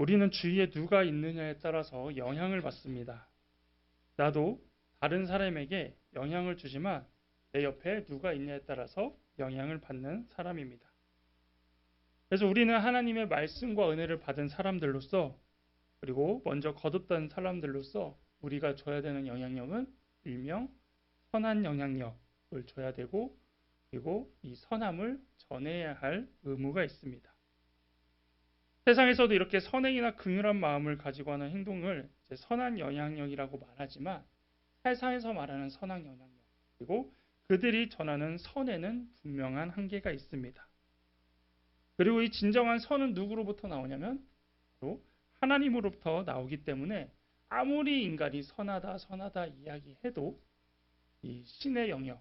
우리는 주위에 누가 있느냐에 따라서 영향을 받습니다. 나도 다른 사람에게 영향을 주지만 내 옆에 누가 있냐에 따라서 영향을 받는 사람입니다. 그래서 우리는 하나님의 말씀과 은혜를 받은 사람들로서 그리고 먼저 거듭된 사람들로서 우리가 줘야 되는 영향력은 일명 선한 영향력을 줘야 되고 그리고 이 선함을 전해야 할 의무가 있습니다. 세상에서도 이렇게 선행이나 긍휼한 마음을 가지고 하는 행동을 선한 영향력이라고 말하지만 세상에서 말하는 선한 영향력 그리고 그들이 전하는 선에는 분명한 한계가 있습니다. 그리고 이 진정한 선은 누구로부터 나오냐면 바로 하나님으로부터 나오기 때문에 아무리 인간이 선하다 선하다 이야기해도 이 신의 영역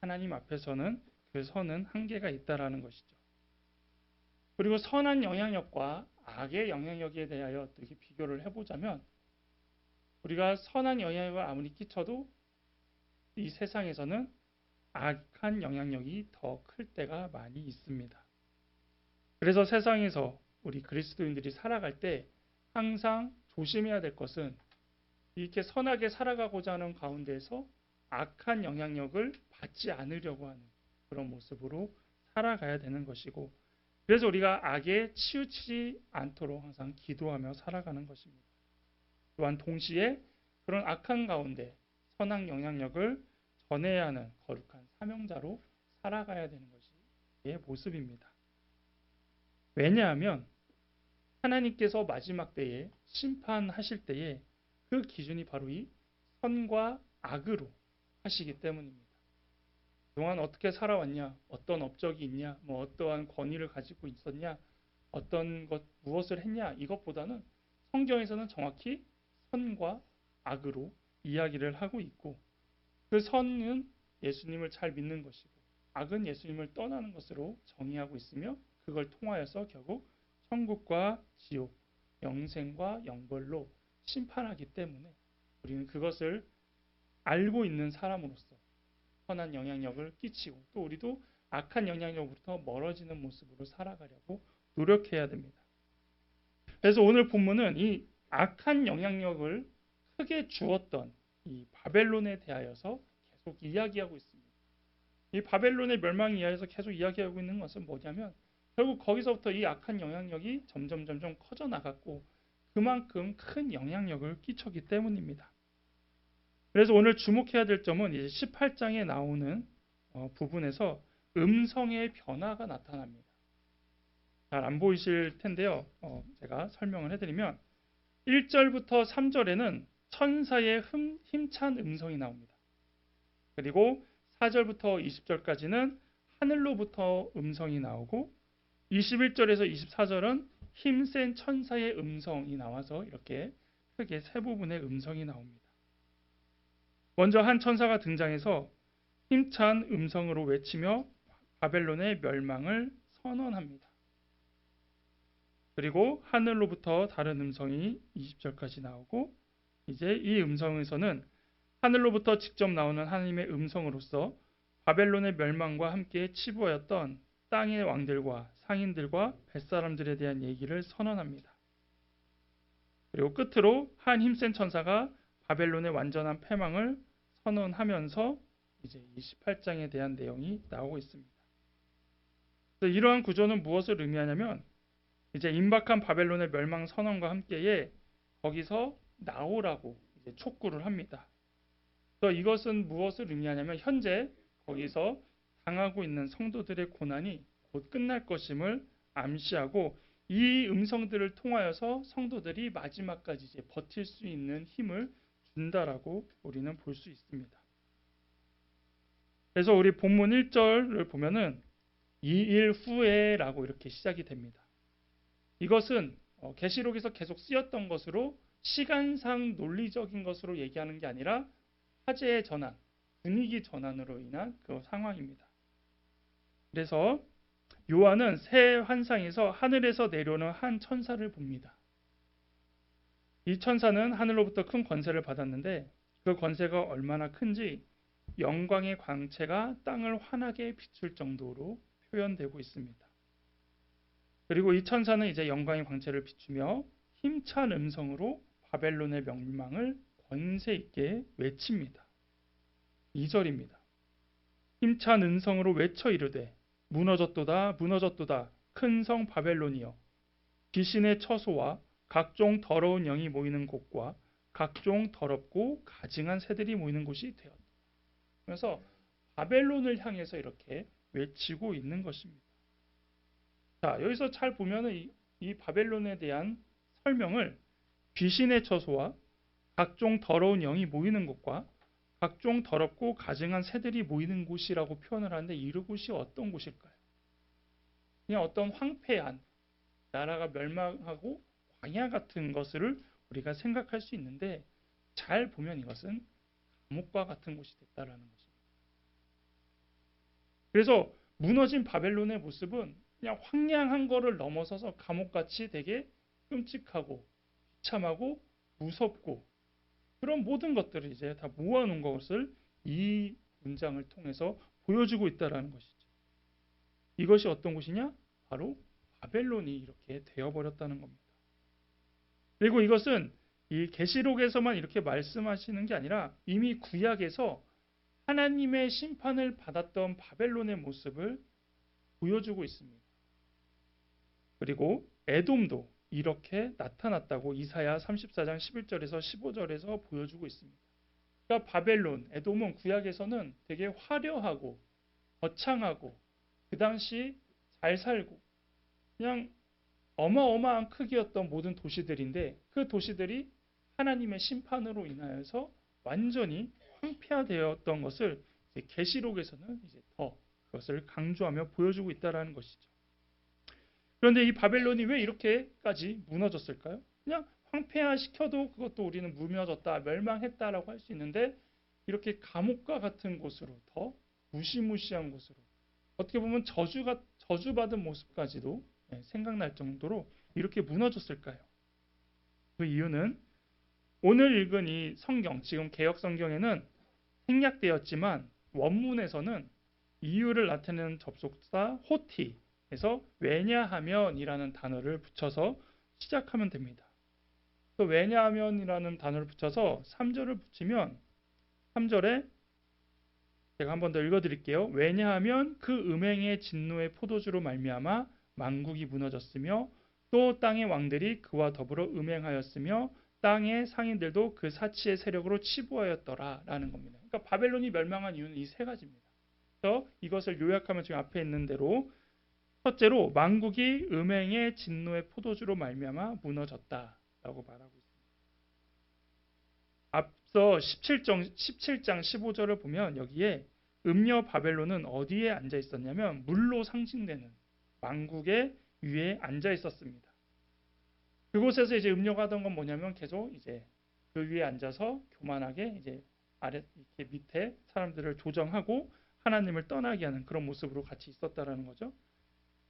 하나님 앞에서는 그 선은 한계가 있다라는 것이죠. 그리고 선한 영향력과 악의 영향력에 대하여 어떻게 비교를 해보자면 우리가 선한 영향력을 아무리 끼쳐도 이 세상에서는 악한 영향력이 더 클 때가 많이 있습니다. 그래서 세상에서 우리 그리스도인들이 살아갈 때 항상 조심해야 될 것은 이렇게 선하게 살아가고자 하는 가운데에서 악한 영향력을 받지 않으려고 하는 그런 모습으로 살아가야 되는 것이고 그래서 우리가 악에 치우치지 않도록 항상 기도하며 살아가는 것입니다. 또한 동시에 그런 악한 가운데 선한 영향력을 전해야 하는 거룩한 사명자로 살아가야 되는 것이 의 모습입니다. 왜냐하면 하나님께서 마지막 때에 심판하실 때에 그 기준이 바로 이 선과 악으로 하시기 때문입니다. 그동안 어떻게 살아왔냐, 어떤 업적이 있냐, 뭐 어떠한 권위를 가지고 있었냐, 어떤 것 무엇을 했냐 이것보다는 성경에서는 정확히 선과 악으로 이야기를 하고 있고 그 선은 예수님을 잘 믿는 것이고 악은 예수님을 떠나는 것으로 정의하고 있으며 그걸 통하여서 결국 천국과 지옥, 영생과 영벌로 심판하기 때문에 우리는 그것을 알고 있는 사람으로서 선한 영향력을 끼치고 또 우리도 악한 영향력으로부터 멀어지는 모습으로 살아가려고 노력해야 됩니다. 그래서 오늘 본문은 이 악한 영향력을 크게 주었던 이 바벨론에 대하여서 계속 이야기하고 있습니다. 이 바벨론의 멸망에 의해서 계속 이야기하고 있는 것은 뭐냐면 결국 거기서부터 이 악한 영향력이 점점 점점 커져 나갔고 그만큼 큰 영향력을 끼쳤기 때문입니다. 그래서 오늘 주목해야 될 점은 이제 18장에 나오는 어, 부분에서 음성의 변화가 나타납니다. 잘 안 보이실 텐데요. 어, 제가 설명을 해드리면 1절부터 3절에는 천사의 흠, 힘찬 음성이 나옵니다. 그리고 4절부터 20절까지는 하늘로부터 음성이 나오고 21절에서 24절은 힘센 천사의 음성이 나와서 이렇게 크게 세 부분의 음성이 나옵니다. 먼저 한 천사가 등장해서 힘찬 음성으로 외치며 바벨론의 멸망을 선언합니다. 그리고 하늘로부터 다른 음성이 20절까지 나오고 이제 이 음성에서는 하늘로부터 직접 나오는 하나님의 음성으로서 바벨론의 멸망과 함께 치부하였던 땅의 왕들과 상인들과 뱃사람들에 대한 얘기를 선언합니다. 그리고 끝으로 한 힘센 천사가 바벨론의 완전한 패망을 선언하면서 이제 28장에 대한 내용이 나오고 있습니다. 이러한 구조는 무엇을 의미하냐면 이제 임박한 바벨론의 멸망 선언과 함께에 거기서 나오라고 촉구를 합니다. 그래서 이것은 무엇을 의미하냐면 현재 거기서 당하고 있는 성도들의 고난이 곧 끝날 것임을 암시하고 이 음성들을 통하여서 성도들이 마지막까지 이제 버틸 수 있는 힘을 준다라고 우리는 볼 수 있습니다. 그래서 우리 본문 1절을 보면은 이 일 후에라고 이렇게 시작이 됩니다. 이것은 어, 계시록에서 계속 쓰였던 것으로 시간상 논리적인 것으로 얘기하는 게 아니라 화제의 전환, 분위기 전환으로 인한 그 상황입니다. 그래서 요한은 새 환상에서 하늘에서 내려오는 한 천사를 봅니다. 이 천사는 하늘로부터 큰 권세를 받았는데 그 권세가 얼마나 큰지 영광의 광채가 땅을 환하게 비출 정도로 표현되고 있습니다. 그리고 이 천사는 이제 영광의 광채를 비추며 힘찬 음성으로 바벨론의 명망을 권세 있게 외칩니다. 2절입니다. 힘찬 음성으로 외쳐 이르되 무너졌도다 무너졌도다 큰 성 바벨론이여 귀신의 처소와 각종 더러운 영이 모이는 곳과 각종 더럽고 가증한 새들이 모이는 곳이 되었다. 그래서 바벨론을 향해서 이렇게 외치고 있는 것입니다. 자, 여기서 잘 보면은 이, 이 바벨론에 대한 설명을 귀신의 처소와 각종 더러운 영이 모이는 곳과 각종 더럽고 가증한 새들이 모이는 곳이라고 표현을 하는데 이곳이 어떤 곳일까요? 그냥 어떤 황폐한 나라가 멸망하고 광야 같은 것을 우리가 생각할 수 있는데 잘 보면 이것은 감옥과 같은 곳이 됐다라는 것입니다. 그래서 무너진 바벨론의 모습은 그냥 황량한 거를 넘어서서 감옥같이 되게 끔찍하고 비참하고 무섭고 그런 모든 것들을 이제 다 모아놓은 것을 이 문장을 통해서 보여주고 있다라는 것이죠. 이것이 어떤 곳이냐? 바로 바벨론이 이렇게 되어버렸다는 겁니다. 그리고 이것은 이 계시록에서만 이렇게 말씀하시는 게 아니라 이미 구약에서 하나님의 심판을 받았던 바벨론의 모습을 보여주고 있습니다. 그리고 에돔도 이렇게 나타났다고 이사야 34장 11절에서 15절에서 보여주고 있습니다. 그러니까 바벨론, 에돔은 구약에서는 되게 화려하고 거창하고 그 당시 잘 살고 그냥 어마어마한 크기였던 모든 도시들인데 그 도시들이 하나님의 심판으로 인하여서 완전히 황폐화되었던 것을 계시록에서는 이제 더 그것을 강조하며 보여주고 있다라는 것이죠. 그런데 이 바벨론이 왜 이렇게까지 무너졌을까요? 그냥 황폐화 시켜도 그것도 우리는 무너졌다, 멸망했다라고 할 수 있는데 이렇게 감옥과 같은 곳으로 더 무시무시한 곳으로 어떻게 보면 저주가 저주받은 모습까지도 예, 생각날 정도로 이렇게 무너졌을까요? 그 이유는 오늘 읽은 이 성경, 지금 개혁 성경에는 생략되었지만 원문에서는 이유를 나타내는 접속사 호티에서 왜냐하면이라는 단어를 붙여서 시작하면 됩니다. 그 왜냐하면이라는 단어를 붙여서 3절을 붙이면 3절에 제가 한 번 더 읽어 드릴게요. 왜냐하면 그 음행의 진노의 포도주로 말미암아 만국이 무너졌으며 또 땅의 왕들이 그와 더불어 음행하였으며 땅의 상인들도 그 사치의 세력으로 치부하였더라라는 겁니다. 그러니까 바벨론이 멸망한 이유는 이 세 가지입니다. 그래서 이것을 요약하면 지금 앞에 있는 대로 첫째로 만국이 음행의 진노의 포도주로 말미암아 무너졌다라고 말하고 있습니다. 앞서 17장, 17장 15절을 보면 여기에 음녀 바벨론은 어디에 앉아 있었냐면 물로 상징되는 왕국의 위에 앉아 있었습니다. 그곳에서 이제 음료가 하던 건 뭐냐면 계속 이제 그 위에 앉아서 교만하게 이제 아래 이렇게 밑에 사람들을 조정하고 하나님을 떠나게 하는 그런 모습으로 같이 있었다라는 거죠.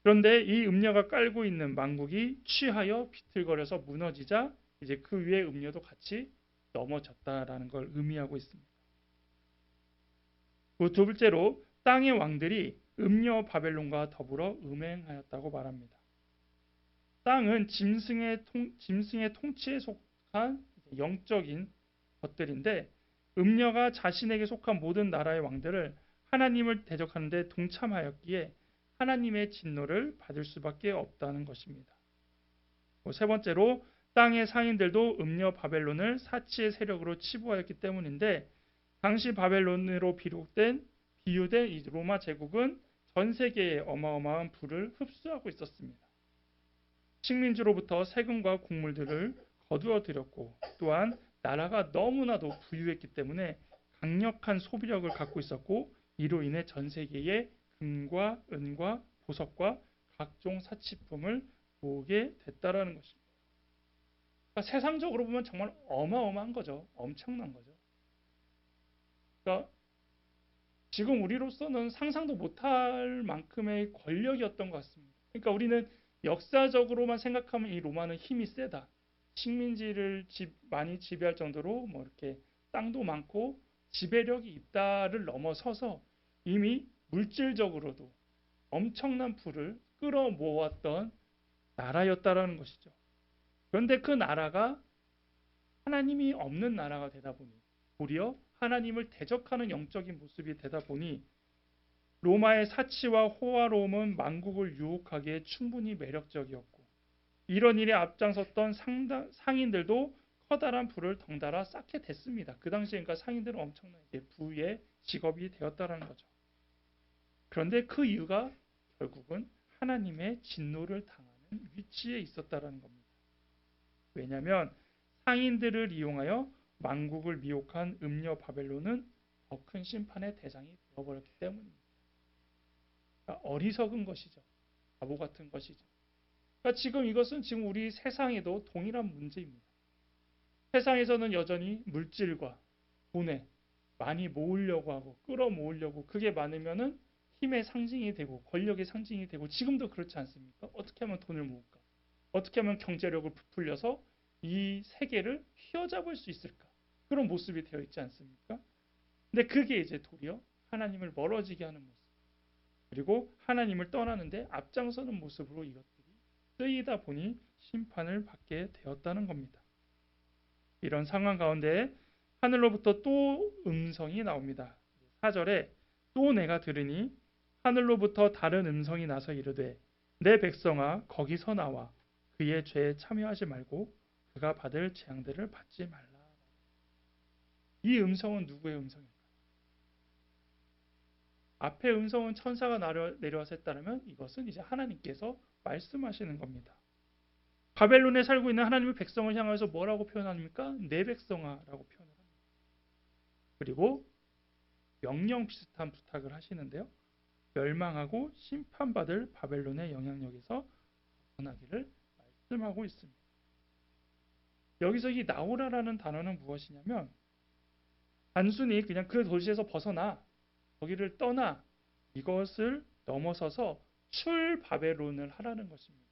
그런데 이 음녀가 깔고 있는 망국이 취하여 비틀거려서 무너지자 이제 그 위에 음료도 같이 넘어졌다라는 걸 의미하고 있습니다. 그두 번째로 땅의 왕들이 음녀 바벨론과 더불어 음행하였다고 말합니다. 땅은 짐승의, 통, 짐승의 통치에 속한 영적인 것들인데 음녀가 자신에게 속한 모든 나라의 왕들을 하나님을 대적하는데 동참하였기에 하나님의 진노를 받을 수밖에 없다는 것입니다. 뭐세 번째로 땅의 상인들도 음녀 바벨론을 사치의 세력으로 치부하였기 때문인데 당시 바벨론으로 비롯된 비유된 이 로마 제국은 전 세계에 어마어마한 부를 흡수하고 있었습니다. 식민지로부터 세금과 국물들을 거두어 들였고 또한 나라가 너무나도 부유했기 때문에 강력한 소비력을 갖고 있었고 이로 인해 전 세계에 금과 은과 보석과 각종 사치품을 모으게 됐다라는 것입니다. 그러니까 세상적으로 보면 정말 어마어마한 거죠. 엄청난 거죠. 그러니까 지금 우리로서는 상상도 못할 만큼의 권력이었던 것 같습니다. 그러니까 우리는 역사적으로만 생각하면 이 로마는 힘이 세다. 식민지를 집, 많이 지배할 정도로 뭐 이렇게 땅도 많고 지배력이 있다를 넘어서서 이미 물질적으로도 엄청난 부를 끌어모았던 나라였다라는 것이죠. 그런데 그 나라가 하나님이 없는 나라가 되다 보니 도리어 하나님을 대적하는 영적인 모습이 되다 보니 로마의 사치와 호화로움은 만국을 유혹하기에 충분히 매력적이었고 이런 일에 앞장섰던 상당, 상인들도 커다란 부를 덩달아 쌓게 됐습니다. 그 당시에 그러니까 상인들은 이제 부의 직업이 되었다라는 거죠. 그런데 그 이유가 결국은 하나님의 진노를 당하는 위치에 있었다라는 겁니다. 왜냐하면 상인들을 이용하여 만국을 미혹한 음녀 바벨론은 더 큰 심판의 대상이 되어버렸기 때문입니다. 그러니까 어리석은 것이죠. 바보 같은 것이죠. 그러니까 지금 이것은 지금 우리 세상에도 동일한 문제입니다. 세상에서는 여전히 물질과 돈에 많이 모으려고 하고 끌어모으려고 그게 많으면은 힘의 상징이 되고 권력의 상징이 되고 지금도 그렇지 않습니까? 어떻게 하면 돈을 모을까? 어떻게 하면 경제력을 부풀려서 이 세계를 휘어잡을 수 있을까? 그런 모습이 되어 있지 않습니까? 근데 그게 이제 도리어 하나님을 멀어지게 하는 모습. 그리고 하나님을 떠나는데 앞장서는 모습으로 이것들이 쓰이다 보니 심판을 받게 되었다는 겁니다. 이런 상황 가운데 하늘로부터 또 음성이 나옵니다. 4절에 또 내가 들으니 하늘로부터 다른 음성이 나서 이르되 내 백성아 거기서 나와 그의 죄에 참여하지 말고 그가 받을 재앙들을 받지 말라. 이 음성은 누구의 음성일까? 앞에 음성은 천사가 내려와서 했다면 이것은 이제 하나님께서 말씀하시는 겁니다. 바벨론에 살고 있는 하나님의 백성을 향해서 뭐라고 표현합니까? 내 백성아라고 표현을 합니다. 그리고 명령 비슷한 부탁을 하시는데요. 멸망하고 심판받을 바벨론의 영향력에서 벗어나기를 말씀하고 있습니다. 여기서 이 나오라라는 단어는 무엇이냐면 단순히 그냥 그 도시에서 벗어나 거기를 떠나 이것을 넘어서서 출 바벨론을 하라는 것입니다.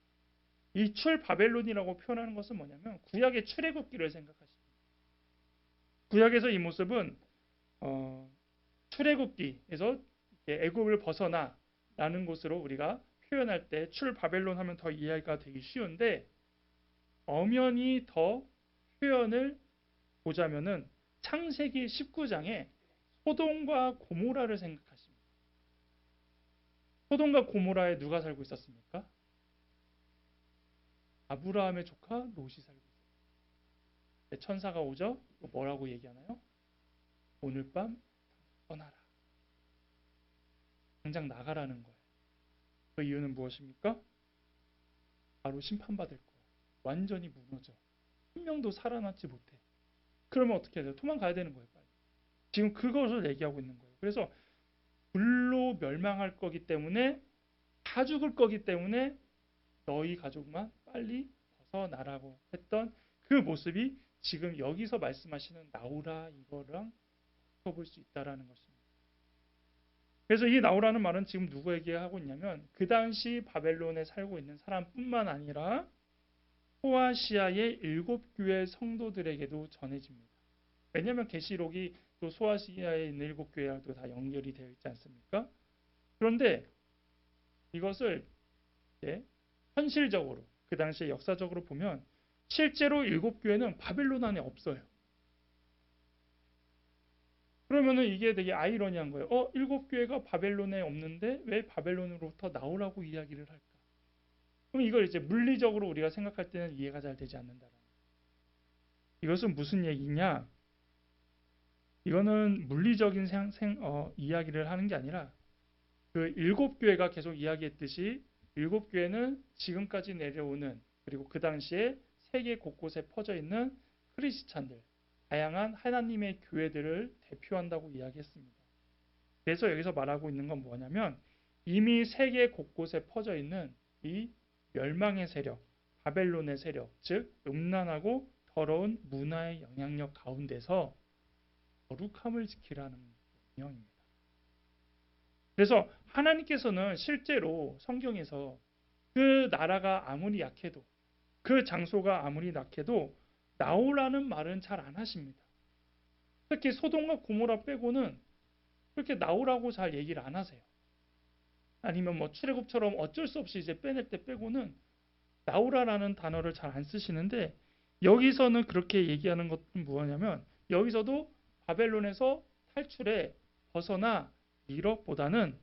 이 출 바벨론이라고 표현하는 것은 뭐냐면 구약의 출애굽기를 생각하십니다. 구약에서 이 모습은 어, 출애굽기에서 애굽을 벗어나라는 것으로 우리가 표현할 때 출 바벨론 하면 더 이해가 되기 쉬운데 엄연히 더 표현을 보자면은 창세기 19장에 소돔과 고모라를 생각하십니다. 소돔과 고모라에 누가 살고 있었습니까? 아브라함의 조카 롯이 살고 있어요. 천사가 오죠? 뭐라고 얘기하나요? 오늘 밤 떠나라. 당장 나가라는 거예요. 그 이유는 무엇입니까? 바로 심판받을 거예요. 완전히 무너져. 한 명도 살아남지 못해. 그러면 어떻게 해야 돼요? 도망가야 되는 거예요. 빨리. 지금 그것을 얘기하고 있는 거예요. 그래서 불로 멸망할 거기 때문에 다 죽을 거기 때문에 너희 가족만 빨리 벗어나라고 했던 그 모습이 지금 여기서 말씀하시는 나오라 이거랑 바꿔볼 수 있다라는 것입니다. 그래서 이 나오라는 말은 지금 누구에게 하고 있냐면 그 당시 바벨론에 살고 있는 사람뿐만 아니라 소아시아의 일곱 교회 성도들에게도 전해집니다. 왜냐하면 계시록이 또 소아시아에 있는 일곱 교회와도 다 연결이 되어 있지 않습니까? 그런데 이것을 현실적으로 그 당시에 역사적으로 보면 실제로 일곱 교회는 바벨론 안에 없어요. 그러면은 이게 되게 아이러니한 거예요. 어, 일곱 교회가 바벨론에 없는데 왜 바벨론으로부터 나오라고 이야기를 할까? 그럼 이걸 이제 물리적으로 우리가 생각할 때는 이해가 잘 되지 않는다. 이것은 무슨 얘기냐? 이거는 물리적인 생, 생, 어, 이야기를 하는 게 아니라 그 일곱 교회가 계속 이야기했듯이 일곱 교회는 지금까지 내려오는 그리고 그 당시에 세계 곳곳에 퍼져 있는 크리스찬들 다양한 하나님의 교회들을 대표한다고 이야기했습니다. 그래서 여기서 말하고 있는 건 뭐냐면 이미 세계 곳곳에 퍼져 있는 이 멸망의 세력, 바벨론의 세력, 즉 음란하고 더러운 문화의 영향력 가운데서 거룩함을 지키라는 명령입니다. 그래서 하나님께서는 실제로 성경에서 그 나라가 아무리 약해도 그 장소가 아무리 낙해도 나오라는 말은 잘 안 하십니다. 특히 소돔과 고모라 빼고는 그렇게 나오라고 잘 얘기를 안 하세요. 아니면 뭐 출애굽처럼 어쩔 수 없이 이제 빼낼 때 빼고는 나오라라는 단어를 잘 안 쓰시는데 여기서는 그렇게 얘기하는 것은 뭐냐면 여기서도 바벨론에서 탈출해 벗어나 이럭보다는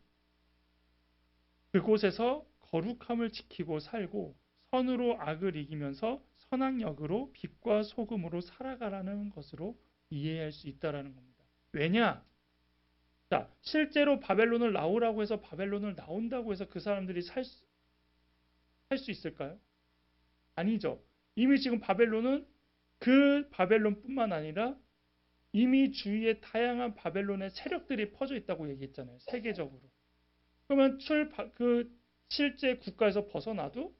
그곳에서 거룩함을 지키고 살고 선으로 악을 이기면서 선악역으로 빛과 소금으로 살아가라는 것으로 이해할 수 있다라는 겁니다. 왜냐? 자, 실제로 바벨론을 나오라고 해서 바벨론을 나온다고 해서 그 사람들이 살 수, 있을까요? 아니죠. 이미 지금 바벨론은 그 바벨론뿐만 아니라 이미 주위에 다양한 바벨론의 세력들이 퍼져 있다고 얘기했잖아요. 세계적으로. 그러면 출, 그 실제 국가에서 벗어나도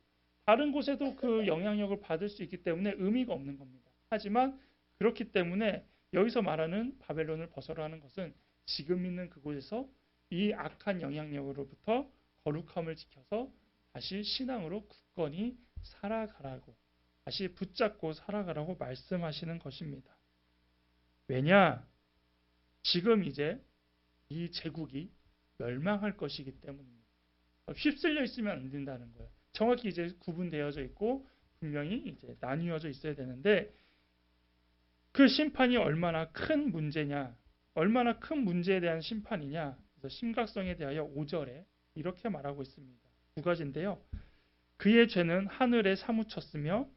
다른 곳에도 그 영향력을 받을 수 있기 때문에 의미가 없는 겁니다. 하지만 그렇기 때문에 여기서 말하는 바벨론을 벗어라는 것은 지금 있는 그곳에서 이 악한 영향력으로부터 거룩함을 지켜서 다시 신앙으로 굳건히 살아가라고 다시 붙잡고 살아가라고 말씀하시는 것입니다. 왜냐? 지금 이제 이 제국이 멸망할 것이기 때문입니다. 휩쓸려 있으면 안 된다는 거예요. 정확히 이제 구분되어져 있고 분명히 이제 나뉘어져 있어야 되는데 그 심판이 얼마나 큰 문제냐, 얼마나 큰 문제에 대한 심판이냐, 심각성에 대하여 5절에 이렇게 말하고 있습니다. 두 가지인데요. 그의 죄는 하늘에 사무쳤으며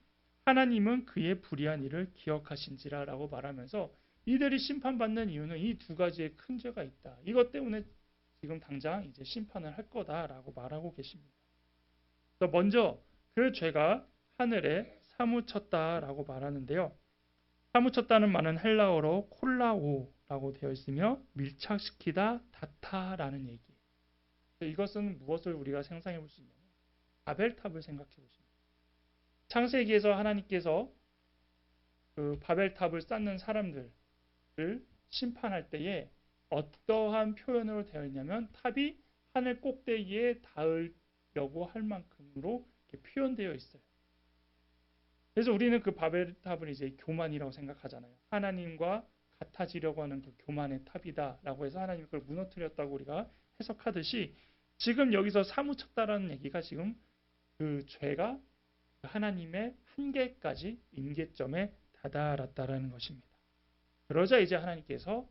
하나님은 그의 불의한 일을 기억하신지라 라고 말하면서 이들이 심판받는 이유는 이 두 가지의 큰 죄가 있다. 이것 때문에 지금 당장 이제 심판을 할 거다라고 말하고 계십니다. 먼저 그 죄가 하늘에 사무쳤다라고 말하는데요. 사무쳤다는 말은 헬라어로 콜라오 라고 되어 있으며 밀착시키다, 다타라는 얘기. 이것은 무엇을 우리가 상상해 볼 수 있냐면 바벨탑을 생각해 보십니다. 창세기에서 하나님께서 그 바벨탑을 쌓는 사람들을 심판할 때에 어떠한 표현으로 되어 있냐면 탑이 하늘 꼭대기에 닿으려고 할 만큼으로 표현되어 있어요. 그래서 우리는 그 바벨탑을 이제 교만이라고 생각하잖아요. 하나님과 같아지려고 하는 그 교만의 탑이다라고 해서 하나님 그걸 무너뜨렸다고 우리가 해석하듯이 지금 여기서 사무쳤다라는 얘기가 지금 그 죄가 하나님의 한계까지 임계점에 다다랐다라는 것입니다. 그러자 이제 하나님께서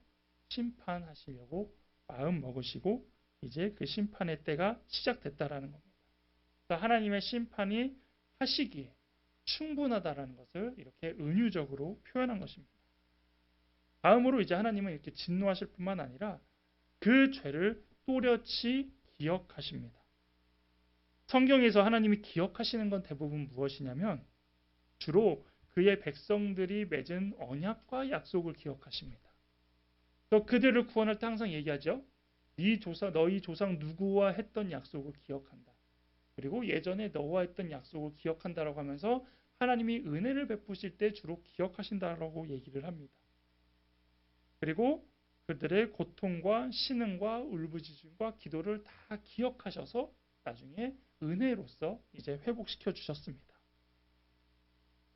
심판하시려고 마음 먹으시고 이제 그 심판의 때가 시작됐다라는 겁니다. 하나님의 심판이 하시기에 충분하다라는 것을 이렇게 은유적으로 표현한 것입니다. 다음으로 이제 하나님은 이렇게 진노하실 뿐만 아니라 그 죄를 또렷이 기억하십니다. 성경에서 하나님이 기억하시는 건 대부분 무엇이냐면 주로 그의 백성들이 맺은 언약과 약속을 기억하십니다. 또 그들을 구원할 때 항상 얘기하죠. 네 조사 너희 조상 누구와 했던 약속을 기억한다. 그리고 예전에 너와 했던 약속을 기억한다라고 하면서 하나님이 은혜를 베푸실 때 주로 기억하신다라고 얘기를 합니다. 그리고 그들의 고통과 신음과 울부짖음과 기도를 다 기억하셔서 나중에 은혜로서 이제 회복시켜 주셨습니다.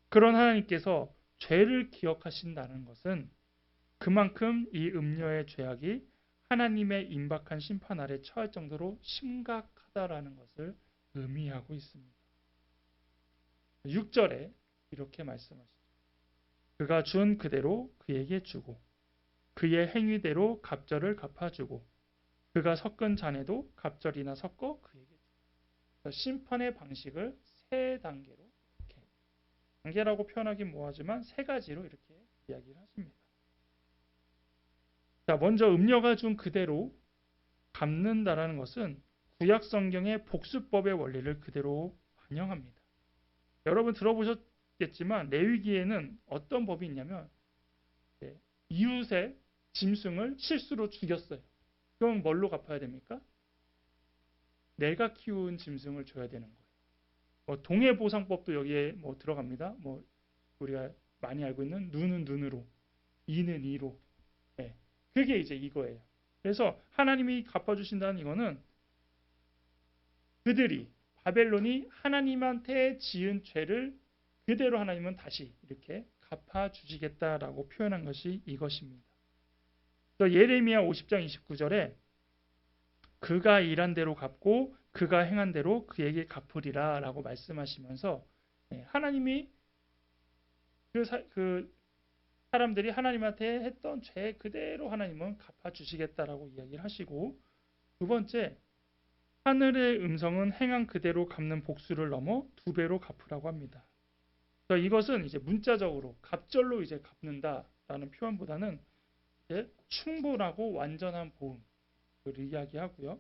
그런 하나님께서 죄를 기억하신다는 것은 그만큼 이 음녀의 죄악이 하나님의 임박한 심판 아래 처할 정도로 심각하다라는 것을 의미하고 있습니다. 6절에 이렇게 말씀하시죠. 그가 준 그대로 그에게 주고 그의 행위대로 갑절을 갚아주고 그가 섞은 잔에도 갑절이나 섞어 그에게 주고 심판의 방식을 세 단계로 이렇게 단계라고 표현하긴 뭐하지만 세 가지로 이렇게 이야기를 하십니다. 자, 먼저 음녀가 준 그대로 갚는다라는 것은 구약 성경의 복수법의 원리를 그대로 반영합니다. 여러분 들어보셨겠지만 레위기에는 어떤 법이 있냐면 이웃의 짐승을 실수로 죽였어요. 그럼 뭘로 갚아야 됩니까? 내가 키운 짐승을 줘야 되는 거예요. 뭐 동해보상법도 여기에 뭐 들어갑니다. 뭐 우리가 많이 알고 있는 눈은 눈으로, 이는 이로. 네. 그게 이제 이거예요. 그래서 하나님이 갚아주신다는 이거는 그들이 바벨론이 하나님한테 지은 죄를 그대로 하나님은 다시 이렇게 갚아주시겠다라고 표현한 것이 이것입니다. 또 예레미야 50장 29절에 그가 일한 대로 갚고 그가 행한 대로 그에게 갚으리라라고 말씀하시면서 예, 하나님이 그, 사, 그 사람들이 하나님한테 했던 죄 그대로 하나님은 갚아 주시겠다라고 이야기를 하시고 두 번째 하늘의 음성은 행한 그대로 갚는 복수를 넘어 두 배로 갚으라고 합니다. 그러니까 이것은 이제 문자적으로 갑절로 이제 갚는다라는 표현보다는 충분하고 완전한 보응을 이야기하고요.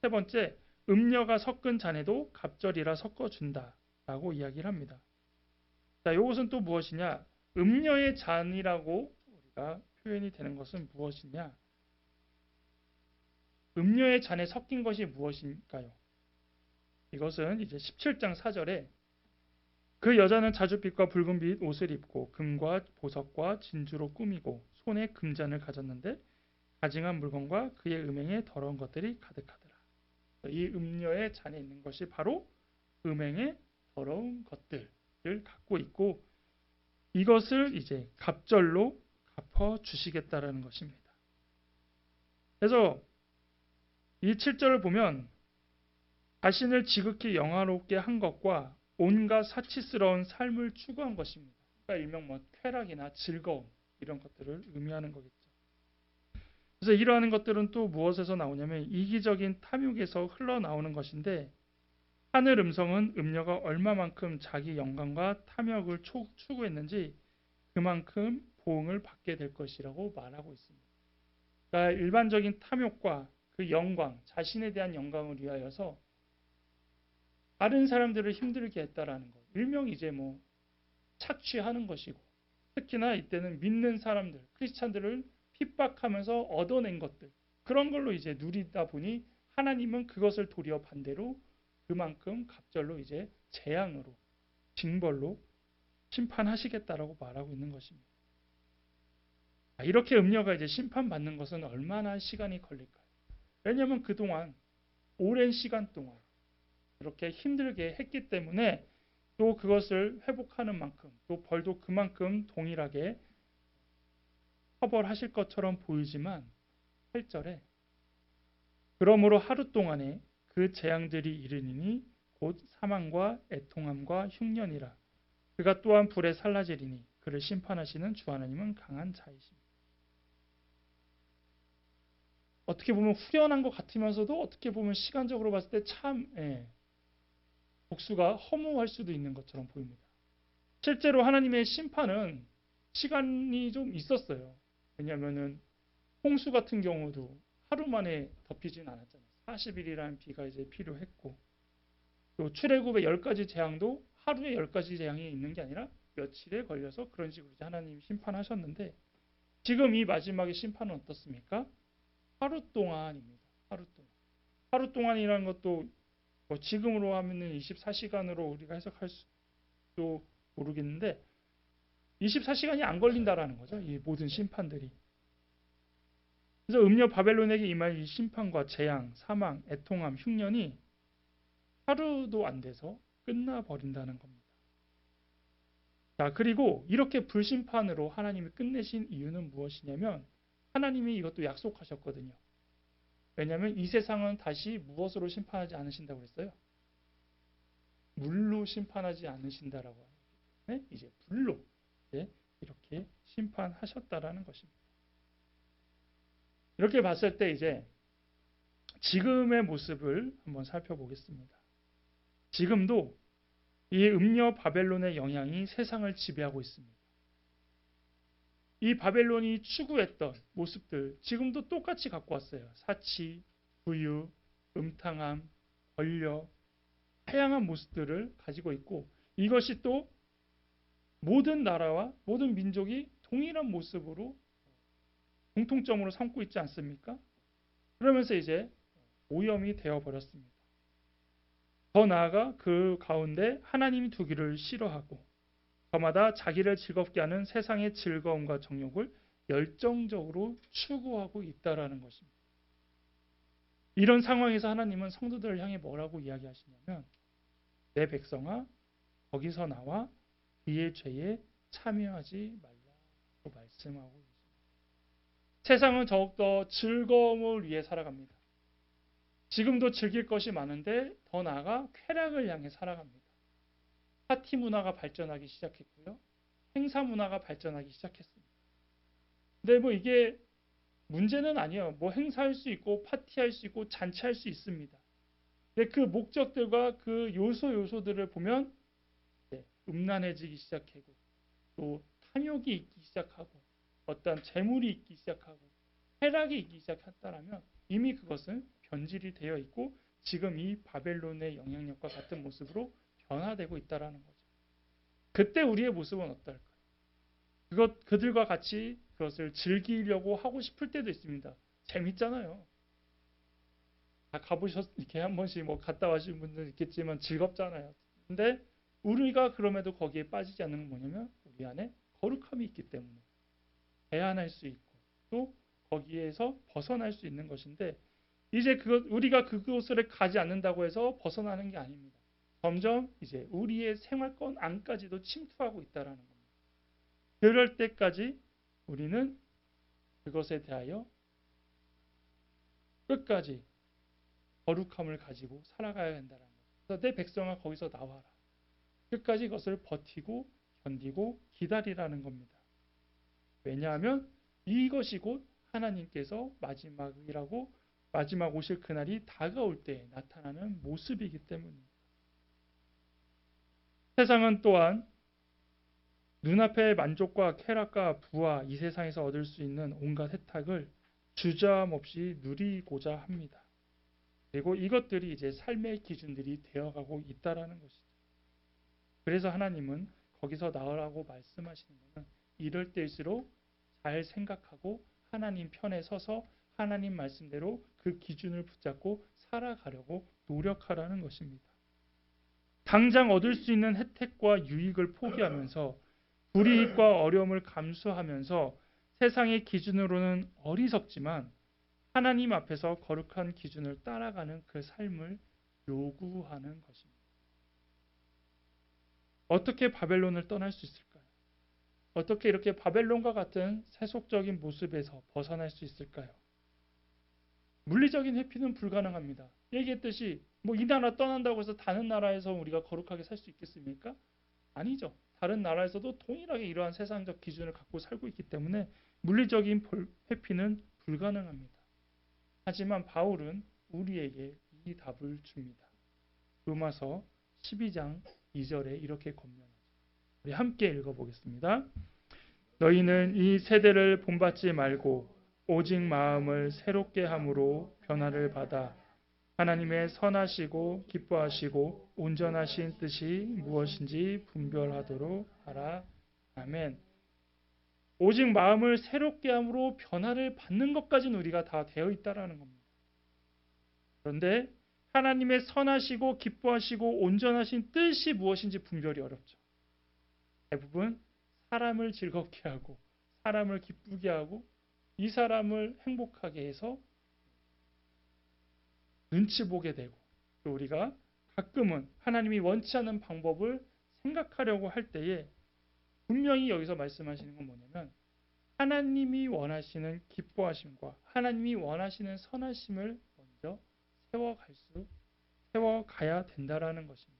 세 번째 음녀가 섞은 잔에도 갑절이라 섞어준다라고 이야기를 합니다. 자, 이것은 또 무엇이냐? 음녀의 잔이라고 우리가 표현이 되는 것은 무엇이냐? 음료의 잔에 섞인 것이 무엇일까요? 이것은 이제 17장 4절에 그 여자는 자줏빛과 붉은빛 옷을 입고 금과 보석과 진주로 꾸미고 손에 금잔을 가졌는데 가증한 물건과 그의 음행에 더러운 것들이 가득하더라. 이 음료의 잔에 있는 것이 바로 음행의 더러운 것들을 갖고 있고 이것을 이제 갑절로 갚아 주시겠다라는 것입니다. 그래서 이 7절을 보면 자신을 지극히 영화롭게 한 것과 온갖 사치스러운 삶을 추구한 것입니다. 그러니까 일명 뭐 쾌락이나 즐거움 이런 것들을 의미하는 거겠죠. 그래서 이러한 것들은 또 무엇에서 나오냐면 이기적인 탐욕에서 흘러나오는 것인데 하늘 음성은 음녀가 얼마만큼 자기 영광과 탐욕을 추구했는지 그만큼 보응을 받게 될 것이라고 말하고 있습니다. 그러니까 일반적인 탐욕과 그 영광, 자신에 대한 영광을 위하여서 다른 사람들을 힘들게 했다라는 것. 일명 이제 뭐 착취하는 것이고 특히나 이때는 믿는 사람들, 크리스찬들을 핍박하면서 얻어낸 것들 그런 걸로 이제 누리다 보니 하나님은 그것을 도리어 반대로 그만큼 갑절로 이제 재앙으로 징벌로 심판하시겠다라고 말하고 있는 것입니다. 이렇게 음녀가 이제 심판받는 것은 얼마나 시간이 걸릴까요? 왜냐하면 그동안 오랜 시간 동안 이렇게 힘들게 했기 때문에 또 그것을 회복하는 만큼 또 벌도 그만큼 동일하게 처벌하실 것처럼 보이지만 8절에 그러므로 하루 동안에 그 재앙들이 이르니니 곧 사망과 애통함과 흉년이라 그가 또한 불에 살라지리니 그를 심판하시는 주 하나님은 강한 자이십니다. 어떻게 보면 후련한 것 같으면서도 어떻게 보면 시간적으로 봤을 때참 예, 복수가 허무할 수도 있는 것처럼 보입니다. 실제로 하나님의 심판은 시간이 좀 있었어요. 왜냐하면은 홍수 같은 경우도 하루 만에 덮이진 않았잖아요. 40일이라는 비가 이제 필요했고 또 출애굽의 10가지 재앙도 하루에 10가지 재앙이 있는 게 아니라 며칠에 걸려서 그런 식으로 하나님이 심판하셨는데 지금 이 마지막의 심판은 어떻습니까? 하루 동안입니다. 하루 동안. 하루 동안이라는 것도 뭐 지금으로 하면은 24시간으로 우리가 해석할 수도 모르겠는데 24시간이 안 걸린다라는 거죠. 이 모든 심판들이. 그래서 음녀 바벨론에게 임할 이 심판과 재앙, 사망, 애통함, 흉년이 하루도 안 돼서 끝나 버린다는 겁니다. 자, 그리고 이렇게 불심판으로 하나님이 끝내신 이유는 무엇이냐면 하나님이 이것도 약속하셨거든요. 왜냐하면 이 세상은 다시 무엇으로 심판하지 않으신다고 그랬어요? 물로 심판하지 않으신다라고 때문에 이제 불로 이제 이렇게 심판하셨다라는 것입니다. 이렇게 봤을 때 이제 지금의 모습을 한번 살펴보겠습니다. 지금도 이 음녀 바벨론의 영향이 세상을 지배하고 있습니다. 이 바벨론이 추구했던 모습들 지금도 똑같이 갖고 왔어요. 사치, 부유, 음탕함, 권력, 다양한 모습들을 가지고 있고 이것이 또 모든 나라와 모든 민족이 동일한 모습으로 공통점으로 삼고 있지 않습니까? 그러면서 이제 오염이 되어 버렸습니다. 더 나아가 그 가운데 하나님이 두기를 싫어하고 저마다 자기를 즐겁게 하는 세상의 즐거움과 정욕을 열정적으로 추구하고 있다라는 것입니다. 이런 상황에서 하나님은 성도들을 향해 뭐라고 이야기하시냐면 내 백성아 거기서 나와 그의 죄에 참여하지 말라고 말씀하고 있습니다. 세상은 더욱더 즐거움을 위해 살아갑니다. 지금도 즐길 것이 많은데 더 나아가 쾌락을 향해 살아갑니다. 파티 문화가 발전하기 시작했고요. 행사 문화가 발전하기 시작했습니다. 근데 뭐 이게 문제는 아니에요. 뭐 행사할 수 있고 파티할 수 있고 잔치할 수 있습니다. 근데 그 목적들과 그 요소 요소들을 보면 네, 음란해지기 시작하고 또 탐욕이 있기 시작하고 어떤 재물이 있기 시작하고 쾌락이 있기 시작했다라면 이미 그것은 변질이 되어 있고 지금 이 바벨론의 영향력과 같은 모습으로 변화되고 있다라는 거죠. 그때 우리의 모습은 어떨까요? 그것 그들과 같이 그것을 즐기려고 하고 싶을 때도 있습니다. 재밌잖아요. 다 가보셨 이렇게 한 번씩 뭐 갔다 와신 분들 있겠지만 즐겁잖아요. 근데 우리가 그럼에도 거기에 빠지지 않는 건 뭐냐면 우리 안에 거룩함이 있기 때문에 대안할 수 있고 또 거기에서 벗어날 수 있는 것인데 이제 그것 우리가 그곳을 가지 않는다고 해서 벗어나는 게 아닙니다. 점점 이제 우리의 생활권 안까지도 침투하고 있다라는 겁니다. 그럴 때까지 우리는 그것에 대하여 끝까지 거룩함을 가지고 살아가야 된다는 거죠. 그래서 내 백성아 거기서 나와라. 끝까지 그것을 버티고 견디고 기다리라는 겁니다. 왜냐하면 이것이 곧 하나님께서 마지막이라고 마지막 오실 그날이 다가올 때 나타나는 모습이기 때문입니다. 세상은 또한 눈앞의 만족과 쾌락과 부와 이 세상에서 얻을 수 있는 온갖 혜택을 주저함 없이 누리고자 합니다. 그리고 이것들이 이제 삶의 기준들이 되어가고 있다라는 것이죠. 그래서 하나님은 거기서 나으라고 말씀하시는 것은 이럴 때일수록 잘 생각하고 하나님 편에 서서 하나님 말씀대로 그 기준을 붙잡고 살아가려고 노력하라는 것입니다. 당장 얻을 수 있는 혜택과 유익을 포기하면서 불이익과 어려움을 감수하면서 세상의 기준으로는 어리석지만 하나님 앞에서 거룩한 기준을 따라가는 그 삶을 요구하는 것입니다. 어떻게 바벨론을 떠날 수 있을까요? 어떻게 이렇게 바벨론과 같은 세속적인 모습에서 벗어날 수 있을까요? 물리적인 회피는 불가능합니다. 얘기했듯이 뭐 이 나라 떠난다고 해서 다른 나라에서 우리가 거룩하게 살 수 있겠습니까? 아니죠. 다른 나라에서도 동일하게 이러한 세상적 기준을 갖고 살고 있기 때문에 물리적인 회피는 불가능합니다. 하지만 바울은 우리에게 이 답을 줍니다. 로마서 12장 2절에 이렇게 권면하죠. 우리 함께 읽어보겠습니다. 너희는 이 세대를 본받지 말고 오직 마음을 새롭게 함으로 변화를 받아 하나님의 선하시고 기뻐하시고 온전하신 뜻이 무엇인지 분별하도록 하라. 아멘. 오직 마음을 새롭게 함으로 변화를 받는 것까지는 우리가 다 되어 있다라는 겁니다. 그런데 하나님의 선하시고 기뻐하시고 온전하신 뜻이 무엇인지 분별이 어렵죠. 대부분 사람을 즐겁게 하고 사람을 기쁘게 하고 이 사람을 행복하게 해서 눈치 보게 되고 또 우리가 가끔은 하나님이 원치 않는 방법을 생각하려고 할 때에 분명히 여기서 말씀하시는 건 뭐냐면 하나님이 원하시는 기뻐하심과 하나님이 원하시는 선하심을 먼저 세워갈 수 세워가야 된다라는 것입니다.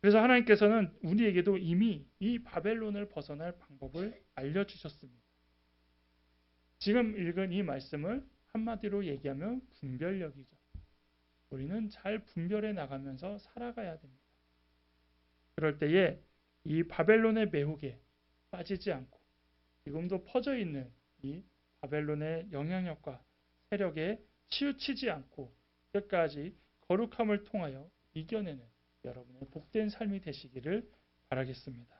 그래서 하나님께서는 우리에게도 이미 이 바벨론을 벗어날 방법을 알려주셨습니다. 지금 읽은 이 말씀을 한마디로 얘기하면 분별력이죠. 우리는 잘 분별해 나가면서 살아가야 됩니다. 그럴 때에 이 바벨론의 매혹에 빠지지 않고 지금도 퍼져 있는 이 바벨론의 영향력과 세력에 치우치지 않고 끝까지 거룩함을 통하여 이겨내는 여러분의 복된 삶이 되시기를 바라겠습니다.